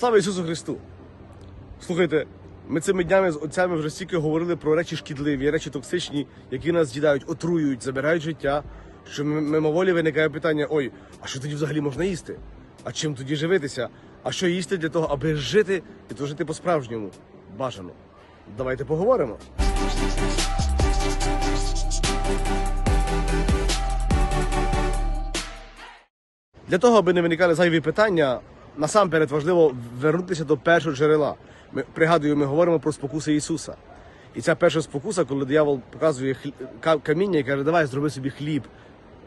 Слава Ісусу Христу! Слухайте, ми цими днями з отцями вже стільки говорили про речі шкідливі, речі токсичні, які нас з'їдають, отруюють, забирають життя. Що мимоволі виникає питання: ой, а що тоді взагалі можна їсти? А чим тоді живитися? А що їсти для того, аби жити і то жити по-справжньому? Бажано. Давайте поговоримо. Для того, аби не виникали зайві питання, насамперед важливо вернутися до першого джерела. Ми пригадую, ми говоримо про спокуси Ісуса. І ця перша спокуса, коли диявол показує каміння і каже, давай зроби собі хліб,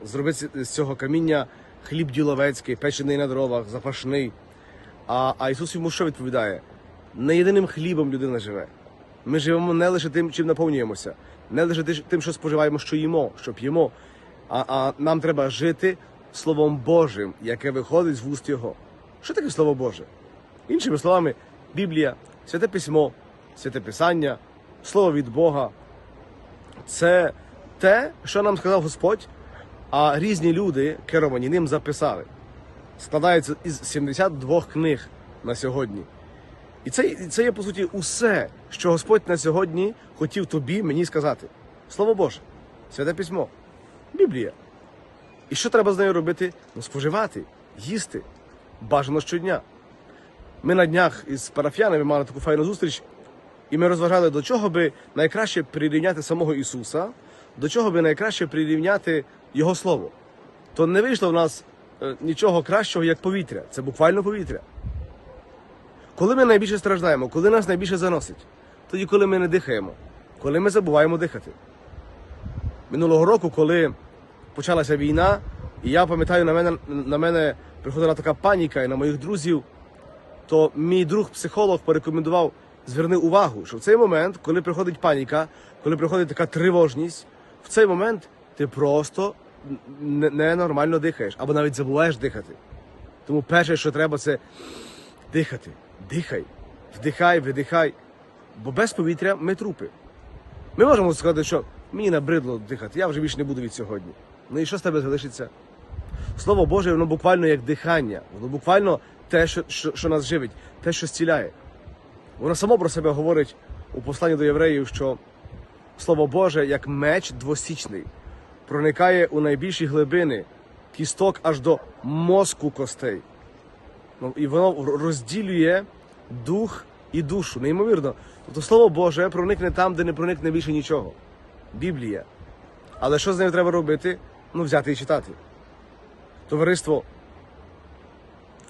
зроби з цього каміння хліб діловецький, печений на дровах, запашний. А, а Ісус йому що відповідає? Не єдиним хлібом людина живе. Ми живемо не лише тим, чим наповнюємося, не лише тим, що споживаємо, що їмо, що п'ємо. А, а нам треба жити Словом Божим, яке виходить з вуст Його. Що таке Слово Боже? Іншими словами, Біблія, святе письмо, святе писання, Слово від Бога. Це те, що нам сказав Господь, а різні люди, керовані ним, записали. Складається із 72 книг на сьогодні. І це, це є, по суті, усе, що Господь на сьогодні хотів тобі, мені сказати. Слово Боже, святе письмо, Біблія. І що треба з нею робити? Ну, споживати, їсти. Бажано щодня. Ми на днях із парафіянами мали таку файну зустріч, і ми розважали, до чого би найкраще прирівняти самого Ісуса, до чого би найкраще прирівняти Його Слово. То не вийшло в нас е, нічого кращого, як повітря. Це буквально повітря. Коли ми найбільше страждаємо, коли нас найбільше заносить, тоді коли ми не дихаємо, коли ми забуваємо дихати. Минулого року, коли почалася війна, і я пам'ятаю, на мене, на мене приходила така паніка і на моїх друзів, то мій друг-психолог порекомендував зверни увагу, що в цей момент, коли приходить паніка, коли приходить така тривожність, в цей момент ти просто ненормально дихаєш або навіть забуваєш дихати. Тому перше, що треба, це дихати. Дихай, вдихай, видихай. Бо без повітря ми трупи. Ми можемо сказати, що мені набридло дихати, я вже більше не буду від сьогодні. Ну і що з тебе залишиться? Слово Боже, воно буквально як дихання, воно буквально те, що, що, що нас живить, те, що зціляє. Воно само про себе говорить у посланні до євреїв, що Слово Боже, як меч двосічний, проникає у найбільші глибини, кісток аж до мозку костей. Ну, і воно розділює дух і душу. Неймовірно. Тобто Слово Боже проникне там, де не проникне більше нічого. Біблія. Але що з нею треба робити? Ну, взяти і читати. Товариство,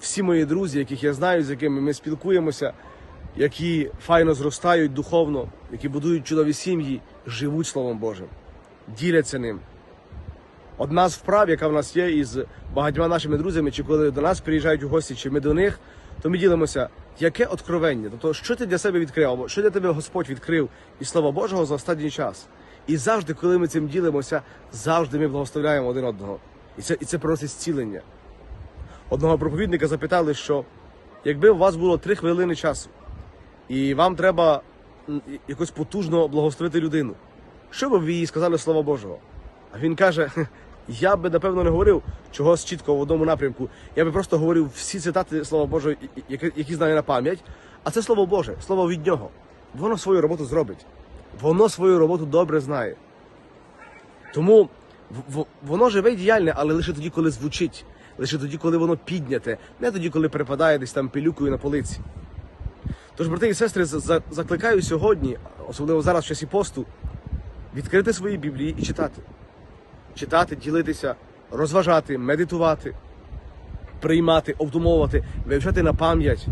всі мої друзі, яких я знаю, з якими ми спілкуємося, які файно зростають духовно, які будують чудові сім'ї, живуть Словом Божим, діляться ним. Одна з вправ, яка в нас є із багатьма нашими друзями, чи коли до нас приїжджають у гості, чи ми до них, то ми ділимося, яке откровення, тобто, що ти для себе відкрив, або що для тебе Господь відкрив із Слова Божого за останній час. І завжди, коли ми цим ділимося, завжди ми благословляємо один одного. І це, і це приносить зцілення. Одного проповідника запитали, що якби у вас було три хвилини часу, і вам треба якось потужно благословити людину, що би ви їй сказали Слова Божого? А він каже: я би напевно не говорив чогось чітко в одному напрямку. Я би просто говорив всі цитати Слова Божого, які, знаю на пам'ять. А це Слово Боже, слово від нього. Воно свою роботу зробить. Воно свою роботу добре знає. Тому воно живе і діяльне, але лише тоді, коли звучить, лише тоді, коли воно підняте, не тоді, коли припадає десь там пилюкою на полиці. Тож, брати і сестри, за- за- закликаю сьогодні, особливо зараз в часі посту, відкрити свої біблії і читати. Читати, ділитися, розважати, медитувати, приймати, обдумовувати, вивчати на пам'ять.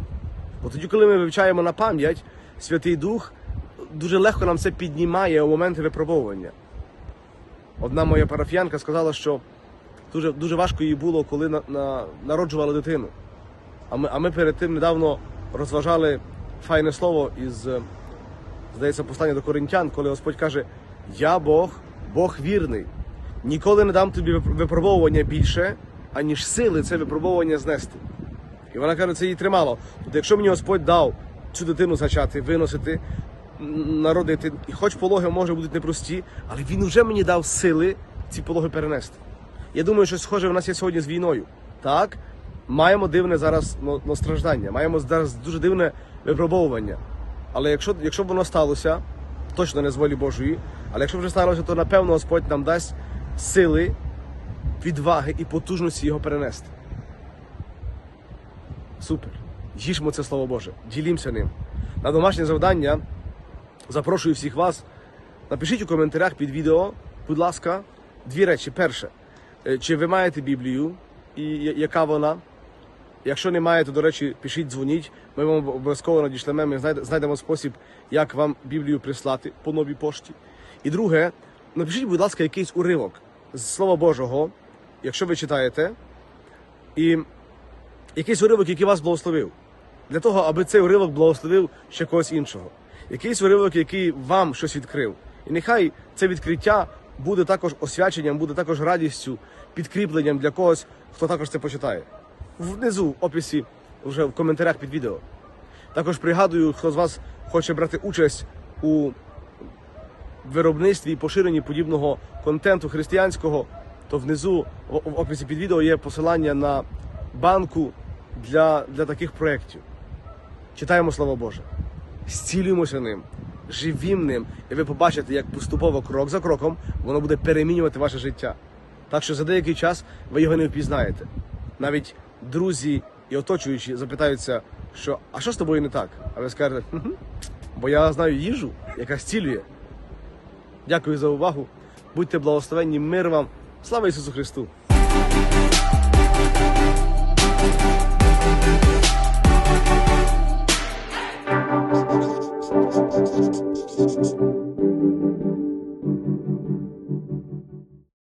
Бо тоді, коли ми вивчаємо на пам'ять, Святий Дух дуже легко нам це піднімає у моменти випробовування. Одна моя парафіянка сказала, що дуже, дуже важко їй було, коли на, на, народжували дитину. А ми, а ми перед тим недавно розважали файне слово із, е, здається, послання до коринтян, коли Господь каже: Я Бог, Бог вірний. Ніколи не дам тобі випробовування більше, аніж сили це випробовування знести. І вона каже, це їй тримало. Тобто, якщо мені Господь дав цю дитину зачати, виносити, народити, і хоч пологи може будуть непрості, але він вже мені дав сили ці пологи перенести. Я думаю, що схоже в нас є сьогодні з війною. Так, Маємо дивне зараз страждання, маємо зараз дуже дивне випробовування. Але якщо, якщо б воно сталося, точно не з волі Божої, але якщо вже сталося, то напевно Господь нам дасть сили, відваги і потужності його перенести. Супер. Їжмо це слово Боже, ділімося ним. На домашнє завдання запрошую всіх вас. Напишіть у коментарях під відео, будь ласка, дві речі. Перше, е, чи ви маєте Біблію і яка вона? Якщо не маєте, до речі, пишіть, дзвоніть. Ми вам обов'язково надішлемо. Ми знайдемо спосіб, як вам Біблію прислати по новій пошті. І друге, напишіть, будь ласка, якийсь уривок з Слова Божого, якщо ви читаєте, і якийсь уривок, який вас благословив. Для того, аби цей уривок благословив ще когось іншого. Якийсь уривок, який вам щось відкрив. І нехай це відкриття буде також освяченням, буде також радістю, підкріпленням для когось, хто також це почитає. Внизу в описі, вже в коментарях під відео. Також пригадую, хто з вас хоче брати участь у виробництві і поширенні подібного контенту християнського, то внизу в описі під відео є посилання на банку для, для таких проєктів. Читаємо Слово Боже, зцілюємося ним, живім ним, і ви побачите, як поступово, крок за кроком, воно буде перемінювати ваше життя. Так що за деякий час ви його не впізнаєте. Навіть друзі і оточуючі запитаються, що а що з тобою не так? А ви скажете, «Хм-хм, бо я знаю їжу, яка зцілює. Дякую за увагу. Будьте благословенні, мир вам. Слава Ісусу Христу!